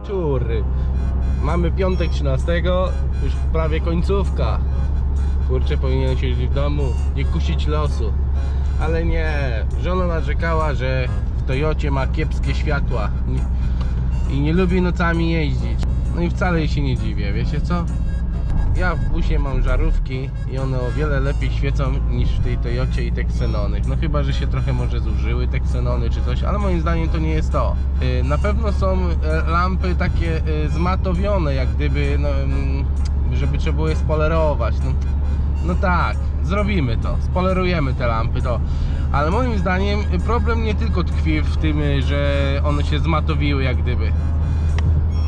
wieczór. Mamy piątek 13, już prawie końcówka. Kurczę, powinienem siedzieć w domu, nie kusić losu. Ale nie, żona narzekała, że w Toyocie ma kiepskie światła i nie lubi nocami jeździć. No i wcale jej się nie dziwię, wiecie co? Ja w busie mam żarówki i one o wiele lepiej świecą niż w tej Toyocie i te ksenony. No chyba, że się trochę może zużyły te ksenony czy coś, ale moim zdaniem to nie jest to. Yy, Na pewno są e, lampy takie yy, zmatowione, jak gdyby, no, mm, żeby trzeba było je spolerować. No, no tak, zrobimy to, spolerujemy te lampy, to. Ale moim zdaniem problem nie tylko tkwi w tym, y, że one się zmatowiły jak gdyby.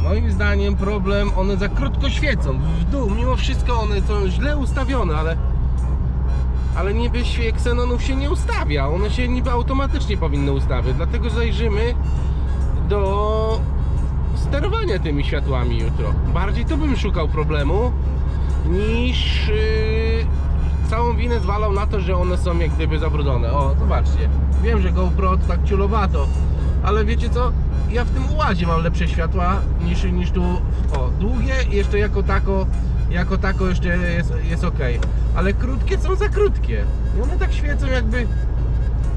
Moim zdaniem problem, one za krótko świecą w dół, mimo wszystko one są źle ustawione, ale ale niby się ksenonów się nie ustawia, one się niby automatycznie powinny ustawiać, dlatego zajrzymy do sterowania tymi światłami jutro. Bardziej to bym szukał problemu niż yy, całą winę zwalał na to, że one są jak gdyby zabrudzone. O, zobaczcie. Wiem, że GoPro tak ciulowato, ale wiecie co? Ja w tym ułazie mam lepsze światła niż, niż tu. O, długie jeszcze jako tako, jako tako jeszcze jest, jest ok. Ale krótkie są za krótkie. I one tak świecą jakby.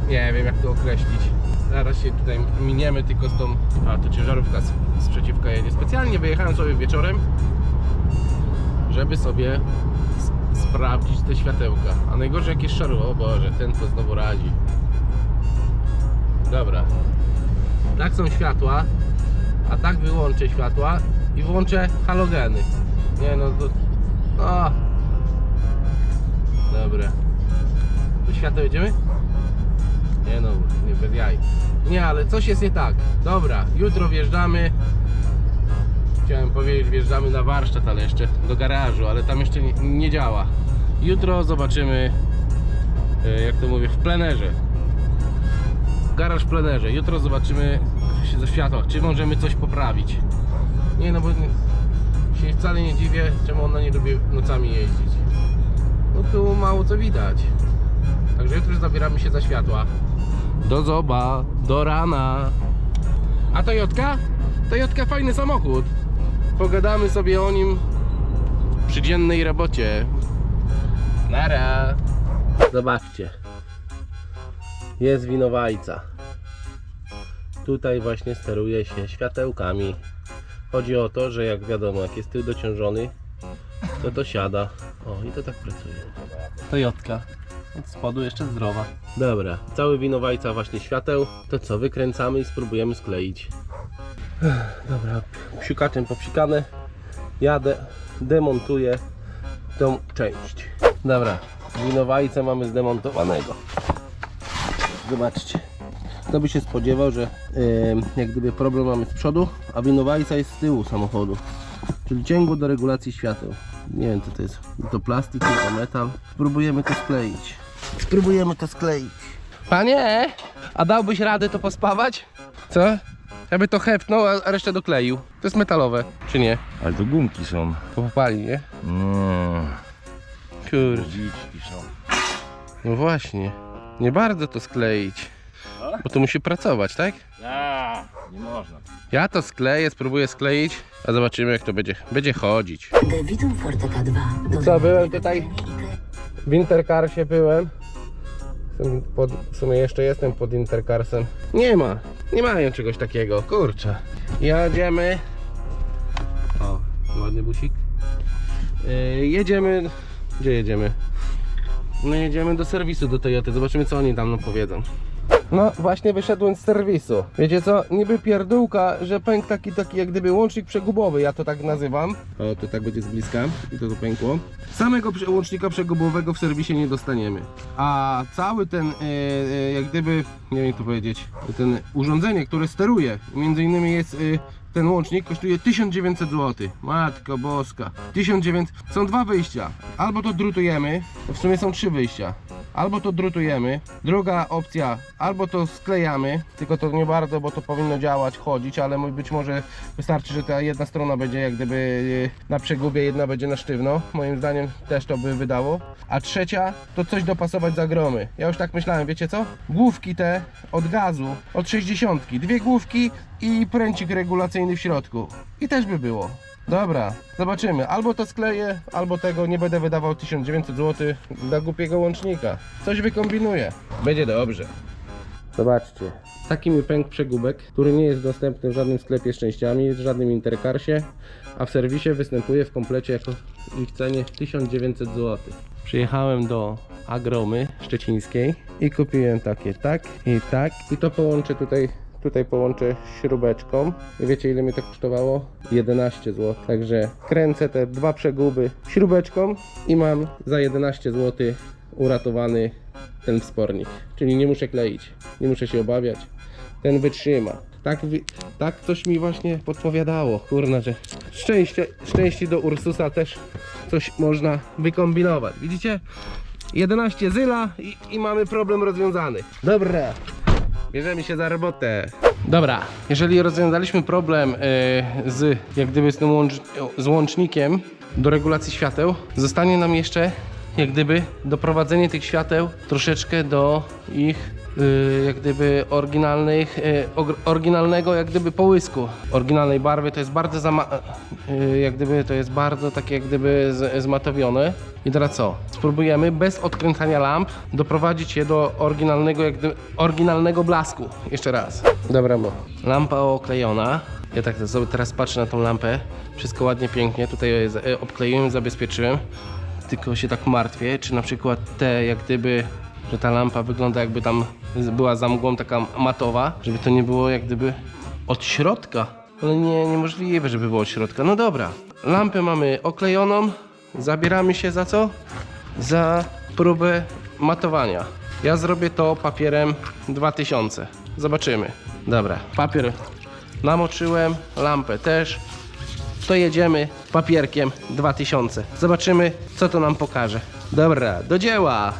Nie wiem jak to określić. Zaraz się tutaj miniemy tylko z tą. A to ciężarówka z, z przeciwka jedzie. Specjalnie wyjechałem sobie wieczorem, żeby sobie sprawdzić te światełka. A najgorzej jak jest szaro. O Boże, ten to znowu radzi. Dobra. Tak są światła, a tak wyłączę światła i włączę halogeny. Nie no to... No. Dobra. Do światła jedziemy? Nie no, nie bez jaj. Nie, ale coś jest nie tak. Dobra, jutro wjeżdżamy. Chciałem powiedzieć, wjeżdżamy na warsztat, ale jeszcze do garażu, ale tam jeszcze nie, nie działa. Jutro zobaczymy, e, jak to mówię, w plenerze. Garaż plenerze. Jutro zobaczymy się ze światła, czy możemy coś poprawić. Nie no, bo się wcale nie dziwię, czemu ona nie lubi nocami jeździć. No tu mało co widać. Także jutro zabieramy się za światła. Do zoba, do rana. A Toyotka? Toyotka fajny samochód. Pogadamy sobie o nim przy dziennej robocie. Nara. Zobaczcie. Jest winowajca. Tutaj właśnie steruje się światełkami. Chodzi o to, że jak wiadomo, jak jest tył dociążony, to to siada. O, i to tak pracuje. Toyotka. Od spodu jeszcze zdrowa. Dobra, cały winowajca właśnie świateł. To co, wykręcamy i spróbujemy skleić. Dobra, psiukaczem popsikane. Jadę, demontuję tą część. Dobra, winowajcę mamy zdemontowanego. Zobaczcie. Kto by się spodziewał, że em, jak gdyby problem mamy z przodu, a winowajca jest z tyłu samochodu. Czyli cięgło do regulacji świateł. Nie wiem co to jest. To plastik, to metal. Spróbujemy to skleić. Spróbujemy to skleić. Panie, a dałbyś radę to pospawać? Co? Ja by to hepnął, a a resztę dokleił. To jest metalowe, czy nie? Ale to gumki są. Popali, nie? Nie. Kurde. Guziczki są. No właśnie. Nie bardzo to skleić. Bo to musi pracować, tak? A, nie można. Ja to skleję, spróbuję skleić, a zobaczymy jak to będzie, będzie chodzić. Witam Forteka 2. Do Co, byłem tutaj w Intercarsie byłem. Jestem Pod, w sumie jeszcze jestem pod Intercarsem. Nie ma, nie mają czegoś takiego, kurczę. Jedziemy. O, ładny busik. Yy, jedziemy, gdzie jedziemy? No jedziemy do serwisu do Toyoty, zobaczymy co oni tam nam powiedzą. No właśnie wyszedłem z serwisu. Wiecie co? Niby pierdółka, że pękł taki, taki jak gdyby łącznik przegubowy, ja to tak nazywam. O, to tak będzie z bliska i to tu pękło. Samego łącznika przegubowego w serwisie nie dostaniemy. A cały ten, e, e, jak gdyby, nie wiem jak to powiedzieć, ten urządzenie, które steruje, między innymi jest... E, ten łącznik kosztuje 1900 zł. Matko boska. 1900. Są dwa wyjścia. Albo to drutujemy, w sumie są trzy wyjścia. albo to drutujemy, druga opcja, albo to sklejamy, tylko to nie bardzo, bo to powinno działać, chodzić, ale być może wystarczy, że ta jedna strona będzie jak gdyby e, na przegubie, jedna będzie na sztywno. Moim zdaniem też to by wydało. A trzecia, to coś dopasować za gromy. Ja już tak myślałem, wiecie co? Główki te od gazu, od 60, dwie główki i pręcik regulacyjny w środku. I też by było. Dobra, zobaczymy. Albo to skleję, albo tego nie będę wydawał 1900 zł dla głupiego łącznika. Coś wykombinuję. Będzie dobrze. Zobaczcie. Taki mi pękł przegubek, który nie jest dostępny w żadnym sklepie z częściami, w żadnym interkarsie, a w serwisie występuje w komplecie jako ich cenie 1900 zł. Przyjechałem do Agromy szczecińskiej i kupiłem takie tak i tak i to połączę tutaj tutaj połączę śrubeczką. I wiecie ile mi to kosztowało? 11 zł. Także kręcę te dwa przeguby śrubeczką i mam za 11 zł uratowany ten wspornik. Czyli nie muszę kleić nie muszę się obawiać. Ten wytrzyma. Tak, tak coś mi właśnie podpowiadało. Kurna, że szczęście, szczęście do Ursusa też coś można wykombinować. Widzicie? 11 zyla i, i mamy problem rozwiązany. Dobra Bierzemy się za robotę. Dobra, jeżeli rozwiązaliśmy problem e, z jak gdyby z tym łącz, z łącznikiem do regulacji świateł, zostanie nam jeszcze jak gdyby doprowadzenie tych świateł troszeczkę do ich jak gdyby oryginalnych, e, og- oryginalnego jak gdyby połysku, oryginalnej barwy. To jest bardzo zama- e, jak gdyby to jest bardzo takie jak gdyby zmatowione. I teraz co? Spróbujemy bez odkręcania lamp doprowadzić je do oryginalnego, jak gdyby, oryginalnego blasku. Jeszcze raz. Dobra, mo. Lampa oklejona. Ja tak sobie teraz patrzę na tą lampę. Wszystko ładnie, pięknie. Tutaj je z- e, obkleiłem, zabezpieczyłem. Tylko się tak martwię, czy na przykład te jak gdyby, że ta lampa wygląda jakby tam była za mgłą taka matowa, żeby to nie było jak gdyby od środka. Ale nie, niemożliwe, żeby było od środka. No dobra. Lampę mamy oklejoną. Zabieramy się za co? Za próbę matowania. Ja zrobię to papierem 2000. Zobaczymy. Dobra, papier namoczyłem, lampę też. To jedziemy papierkiem 2000. Zobaczymy, co to nam pokaże. Dobra, do dzieła.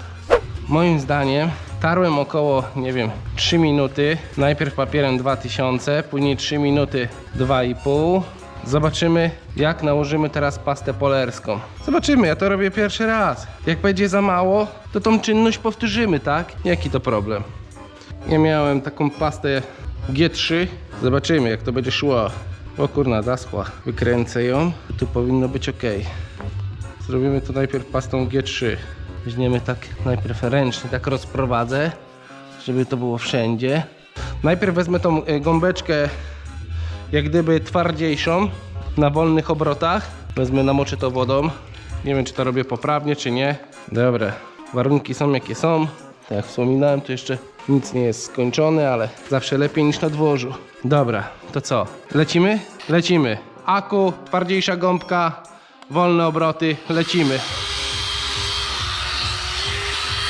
Moim zdaniem tarłem około, nie wiem, 3 minuty. Najpierw papierem 2000, później 3 minuty 2,5. Zobaczymy, jak nałożymy teraz pastę polerską. Zobaczymy, ja to robię pierwszy raz. Jak będzie za mało, to tą czynność powtórzymy, tak? Jaki to problem? Ja miałem taką pastę G3. Zobaczymy, jak to będzie szło. O kurna, zaschła. Wykręcę ją. Tu powinno być ok. Zrobimy to najpierw pastą G3. Weźmiemy tak najpierw ręcznie, tak rozprowadzę, żeby to było wszędzie. Najpierw wezmę tą e, gąbeczkę jak gdyby twardziejszą na wolnych obrotach. Wezmę, namoczę to wodą. Nie wiem, czy to robię poprawnie, czy nie. Dobra, warunki są jakie są. Tak jak wspominałem, to jeszcze nic nie jest skończone, ale zawsze lepiej niż na dworzu. Dobra, to co? Lecimy? Lecimy. Aku, twardziejsza gąbka, wolne obroty, lecimy.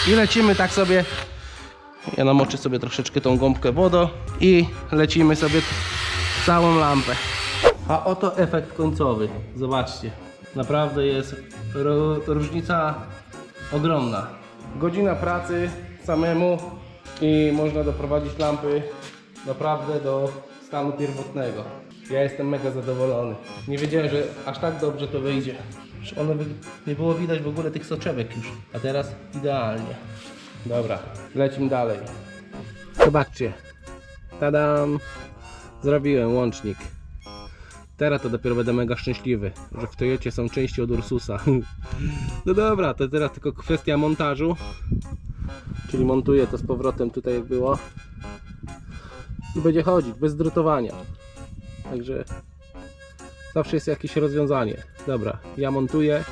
I lecimy tak sobie. Ja namoczę sobie troszeczkę tą gąbkę wodą i lecimy sobie całą lampę. A oto efekt końcowy. Zobaczcie. Naprawdę jest różnica ogromna. Godzina pracy samemu i można doprowadzić lampy naprawdę do stanu pierwotnego. Ja jestem mega zadowolony. Nie wiedziałem, że aż tak dobrze to wyjdzie. Że one nie było widać w ogóle tych soczewek już. A teraz idealnie. Dobra, lecimy dalej. Zobaczcie. Tadam! Zrobiłem łącznik. Teraz to dopiero będę mega szczęśliwy, że w Toyocie są części od Ursusa. No dobra, to teraz tylko kwestia montażu. Czyli montuję to z powrotem tutaj jak było. I będzie chodzić, bez drutowania. Także zawsze jest jakieś rozwiązanie. Dobra, ja montuję.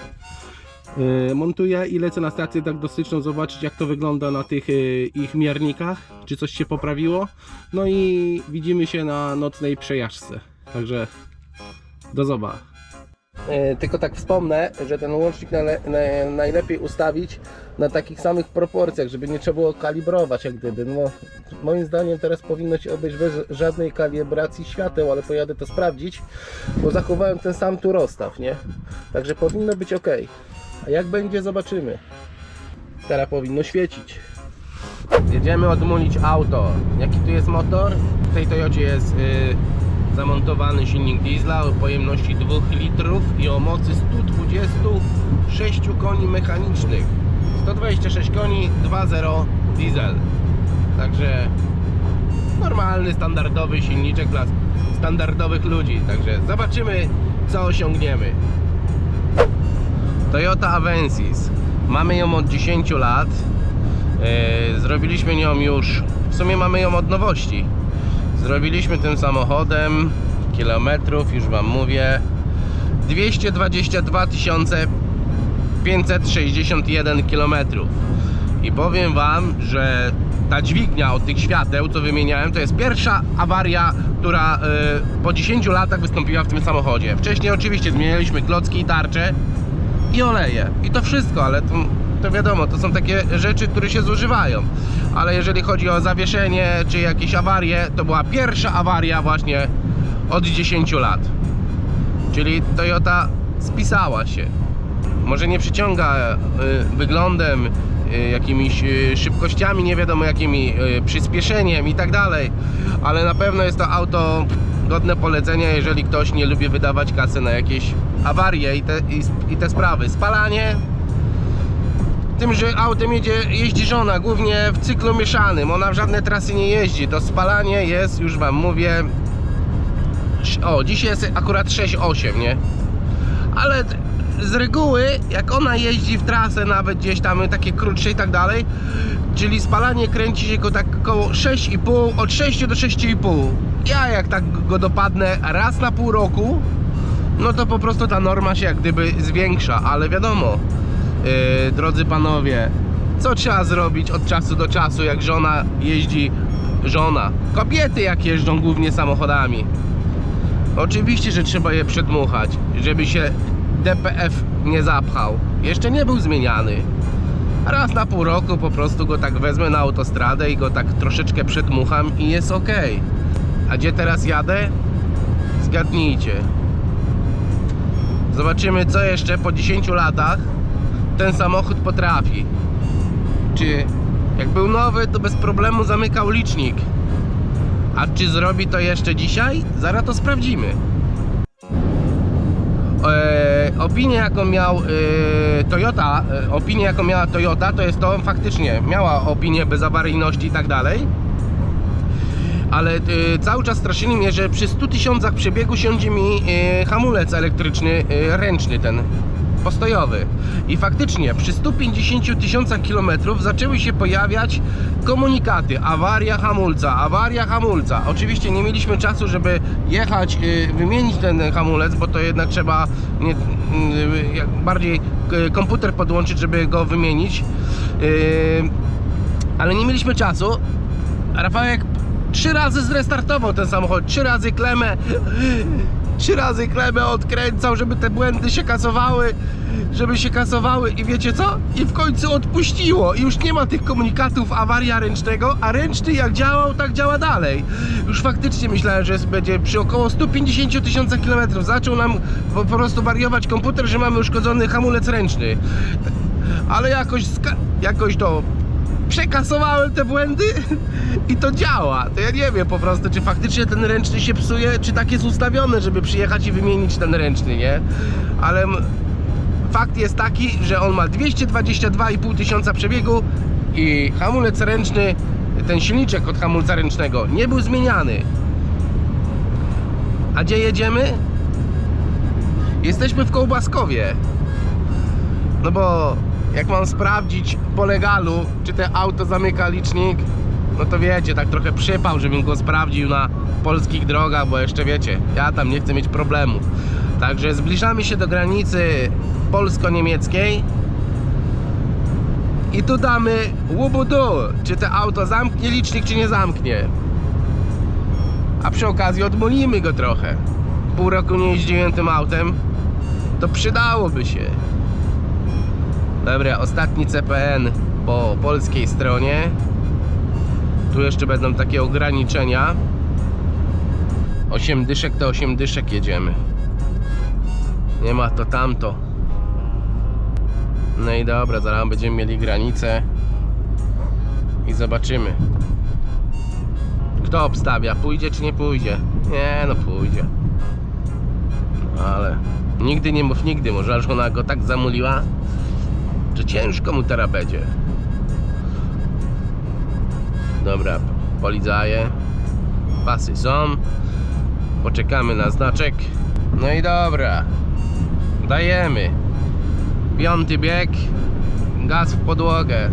Yy, montuję i lecę na stację diagnostyczną zobaczyć jak to wygląda na tych yy, ich miernikach, czy coś się poprawiło. No i widzimy się na nocnej przejażdżce. Także do zobaczenia. Tylko tak wspomnę, że ten łącznik najlepiej ustawić na takich samych proporcjach, żeby nie trzeba było kalibrować jak gdyby. No, moim zdaniem teraz powinno się obejść bez żadnej kalibracji świateł, ale pojadę to sprawdzić, bo zachowałem ten sam tu rozstaw, nie? Także powinno być ok. A jak będzie, zobaczymy. Teraz powinno świecić. Jedziemy odmulić auto. Jaki tu jest motor? W tej Toyocie jest y, zamontowany silnik diesla o pojemności 2 litrów i o mocy 126 koni mechanicznych. 126 koni, 2.0 diesel. Także normalny, standardowy silniczek dla standardowych ludzi. Także zobaczymy, co osiągniemy. Toyota Avensis. Mamy ją od 10 lat. Yy, Zrobiliśmy nią już, w sumie mamy ją od nowości. Zrobiliśmy tym samochodem kilometrów, już Wam mówię, 222 561 kilometrów. I powiem Wam, że ta dźwignia od tych świateł, co wymieniałem, to jest pierwsza awaria, która y, po 10 latach wystąpiła w tym samochodzie. Wcześniej oczywiście zmienialiśmy klocki i tarcze i oleje. I to wszystko, ale to, to wiadomo, to są takie rzeczy, które się zużywają. Ale jeżeli chodzi o zawieszenie czy jakieś awarie, to była pierwsza awaria właśnie od 10 lat. Czyli Toyota spisała się. Może nie przyciąga y, wyglądem, y, jakimiś y, szybkościami, nie wiadomo jakimi, przyspieszeniem i tak dalej, ale na pewno jest to auto godne polecenia, jeżeli ktoś nie lubi wydawać kasy na jakieś awarie i te, i, i te sprawy. Spalanie, tym, że autem jedzie, jeździ żona, głównie w cyklu mieszanym, ona w żadne trasy nie jeździ, to spalanie jest, już Wam mówię, o, dzisiaj jest akurat 6,8, nie? ale z reguły jak ona jeździ w trasę nawet gdzieś tam takie krótsze i tak dalej czyli spalanie kręci się go tak około 6,5 od 6 do 6,5 ja jak tak go dopadnę raz na pół roku no to po prostu ta norma się jak gdyby zwiększa ale wiadomo yy, drodzy panowie co trzeba zrobić od czasu do czasu jak żona jeździ żona kobiety jak jeżdżą głównie samochodami Oczywiście, że trzeba je przedmuchać, żeby się DPF nie zapchał. Jeszcze nie był zmieniany. Raz na pół roku po prostu go tak wezmę na autostradę i go tak troszeczkę przedmucham i jest ok. A gdzie teraz jadę? Zgadnijcie. Zobaczymy co jeszcze po 10 latach ten samochód potrafi. Czy jak był nowy to bez problemu zamykał licznik. A czy zrobi to jeszcze dzisiaj? Zaraz to sprawdzimy. E, opinię jaką miał e, Toyota, e, opinię jaką miała Toyota, to jest to faktycznie miała opinię bez awaryjności i tak dalej. Ale e, cały czas straszyli mnie, że przy 100 tysiącach przebiegu siądzie mi e, hamulec elektryczny, ręczny ten, postojowy. I faktycznie przy 150 tysiącach kilometrów zaczęły się pojawiać komunikaty, awaria hamulca, awaria hamulca. Oczywiście nie mieliśmy czasu, żeby jechać, y, wymienić ten hamulec, bo to jednak trzeba nie, y, bardziej y, komputer podłączyć, żeby go wymienić. Ale nie mieliśmy czasu. Rafałek trzy razy zrestartował ten samochód, trzy razy klemę trzy razy klemę odkręcał, żeby te błędy się kasowały, żeby się kasowały i wiecie co? I w końcu odpuściło i już nie ma tych komunikatów awaria ręcznego, a ręczny jak działał, tak działa dalej. Już faktycznie myślałem, że jest- będzie przy około 150 tysiącach kilometrów. Zaczął nam po, po prostu wariować komputer, że mamy uszkodzony hamulec ręczny. Ale jakoś, jakoś to przekasowałem te błędy i to działa. To ja nie wiem po prostu, czy faktycznie ten ręczny się psuje, czy tak jest ustawione, żeby przyjechać i wymienić ten ręczny, nie? Ale fakt jest taki, że on ma 222,5 tysiąca przebiegu i hamulec ręczny, ten silniczek od hamulca ręcznego nie był zmieniany. A gdzie jedziemy? Jesteśmy w Kołbaskowie. No bo jak mam sprawdzić po legalu, czy te auto zamyka licznik, no to wiecie, tak trochę przypał, żebym go sprawdził na polskich drogach, bo jeszcze wiecie, ja tam nie chcę mieć problemów. Także zbliżamy się do granicy polsko-niemieckiej i tu damy łubudu, czy to auto zamknie licznik, czy nie zamknie. A przy okazji odmolimy go trochę. Pół roku nie jeździłem tym autem, to przydałoby się. Dobra, ostatni CPN po polskiej stronie. Tu jeszcze będą takie ograniczenia. 8 dyszek to 8 dyszek jedziemy. Nie ma to tamto. No i dobra, zaraz będziemy mieli granicę i zobaczymy. Kto obstawia? Pójdzie czy nie pójdzie? Nie, no pójdzie. Ale nigdy nie mów nigdy, może aż ona go tak zamuliła, że ciężko mu teraz będzie. Dobra, polidzaje. Pasy są. Poczekamy na znaczek. No i dobra. Dajemy. Piąty bieg. Gaz w podłogę.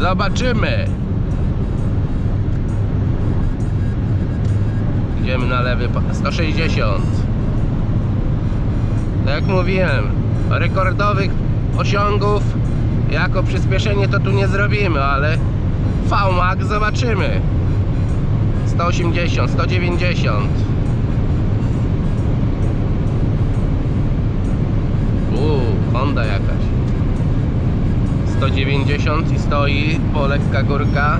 Zobaczymy. Idziemy na lewy. pa- 160. Tak jak mówiłem, rekordowych osiągów jako przyspieszenie to tu nie zrobimy, ale VMAX zobaczymy. 180, 190. Uuu, Honda jakaś. 190 i stoi, po lekka górka.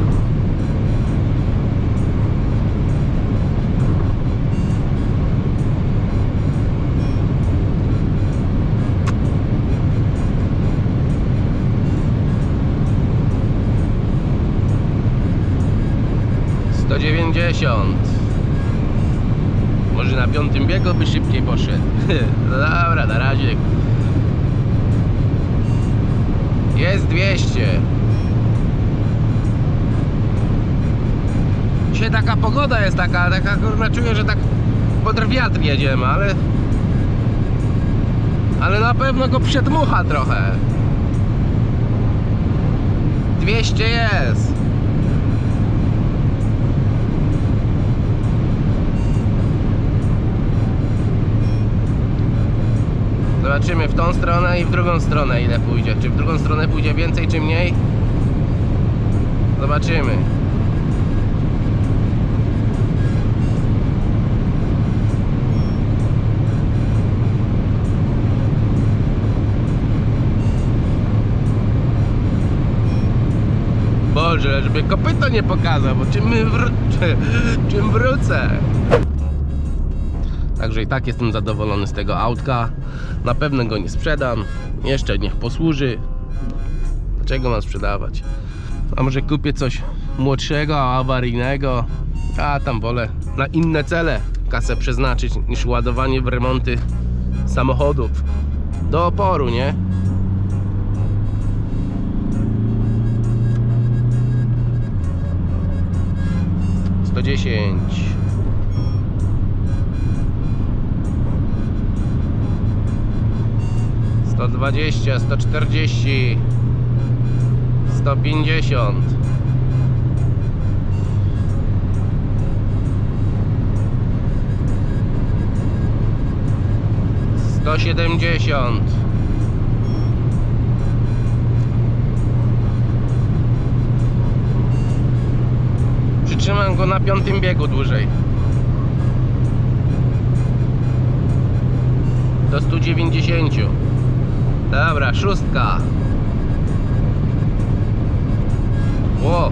60 Może na piątym biegu by szybciej poszedł. No dobra, na razie. Jest 200 Dzisiaj taka pogoda jest taka, taka kurwa czuję, że tak pod wiatr jedziemy, ale ale na pewno go przetmucha trochę. 200 jest. Zobaczymy w tą stronę i w drugą stronę ile pójdzie. Czy w drugą stronę pójdzie więcej, czy mniej? Zobaczymy. Boże, żeby kopyto nie pokazał, bo czym, wró- czym wrócę? Także i tak jestem zadowolony z tego autka. Na pewno go nie sprzedam. Jeszcze niech posłuży. Dlaczego mam sprzedawać? A może kupię coś młodszego, awaryjnego. A tam wolę na inne cele kasę przeznaczyć niż ładowanie w remonty samochodów. Do oporu, nie? Dziesięć. Sto dwadzieścia, sto czterdzieści, sto pięćdziesiąt. Sto siedemdziesiąt. Przytrzymam go na piątym biegu dłużej. Do 190. Dobra, szóstka. O,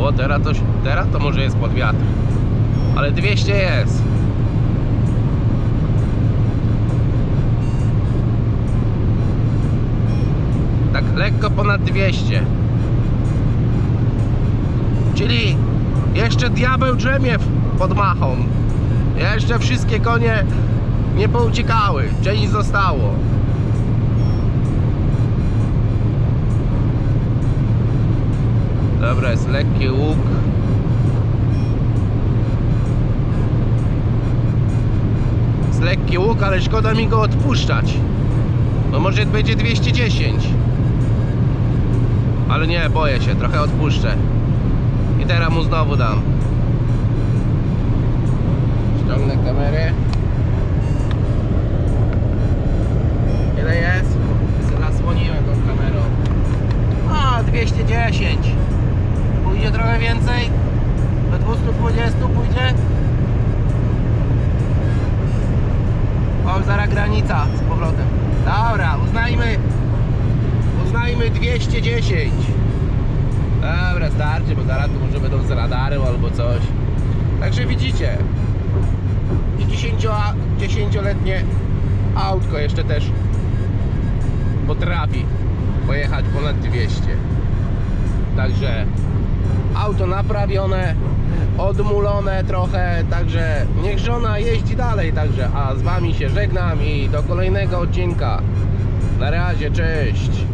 o teraz, to, teraz to może jest pod wiatr. Ale 200 jest. Tak lekko ponad 200. Czyli jeszcze diabeł drzemie pod machą. Jeszcze wszystkie konie nie pouciekały. Część zostało. Dobra, jest lekki łuk. Jest lekki łuk, ale szkoda mi go odpuszczać. No może będzie 210. Ale nie, boję się, trochę odpuszczę. I teraz mu znowu dam. Ściągnę kamerę. Ile jest? Zasłoniłem tą kamerą. A, 210. Pójdzie trochę więcej? Do 220 pójdzie? O, zaraz granica z powrotem. Dobra, uznajmy. Uznajmy 210. Dobra, starczy, bo zaraz tu może będą z radarem albo coś. Także widzicie. I 10 10-letnie autko jeszcze też potrafi pojechać ponad 200. Także auto naprawione, odmulone trochę, także niech żona jeździ dalej, także a z wami się żegnam i do kolejnego odcinka. Na razie, cześć.